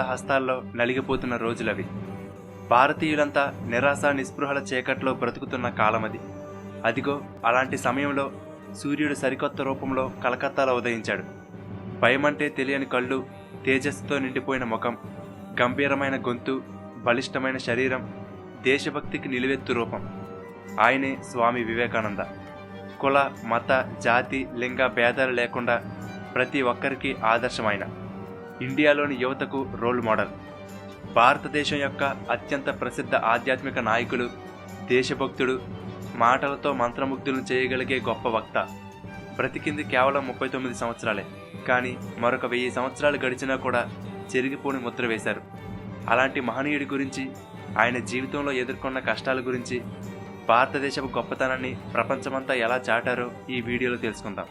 హస్తాల్లో నలిగిపోతున్న రోజులవి. భారతీయులంతా నిరాశ నిస్పృహల చీకట్లో బ్రతుకుతున్న కాలమది. అదిగో అలాంటి సమయంలో సూర్యుడు సరికొత్త రూపంలో కలకత్తాలో ఉదయించాడు. భయమంటే తెలియని కళ్ళు తేజస్సుతో నిండిపోయిన ముఖం గంభీరమైన గొంతు బలిష్టమైన శరీరం దేశభక్తికి నిలువెత్తు రూపం. ఆయనే స్వామి వివేకానంద. కుల మత జాతి లింగ భేదాలు లేకుండా ప్రతి ఒక్కరికి ఆదర్శమైన ఇండియాలోని యువతకు రోల్ మోడల్. భారతదేశం యొక్క అత్యంత ప్రసిద్ధ ఆధ్యాత్మిక నాయకులు దేశభక్తుడు మాటలతో మంత్రముగ్ధులను చేయగలిగే గొప్ప వక్త. బ్రతికింది కేవలం ముప్పై తొమ్మిది సంవత్సరాలే కానీ మరొక వెయ్యి సంవత్సరాలు గడిచినా కూడా చెరిగిపోని ముద్ర వేశారు. అలాంటి మహనీయుడి గురించి ఆయన జీవితంలో ఎదుర్కొన్న కష్టాల గురించి భారతదేశపు గొప్పతనాన్ని ప్రపంచమంతా ఎలా చాటారో ఈ వీడియోలో తెలుసుకుందాం.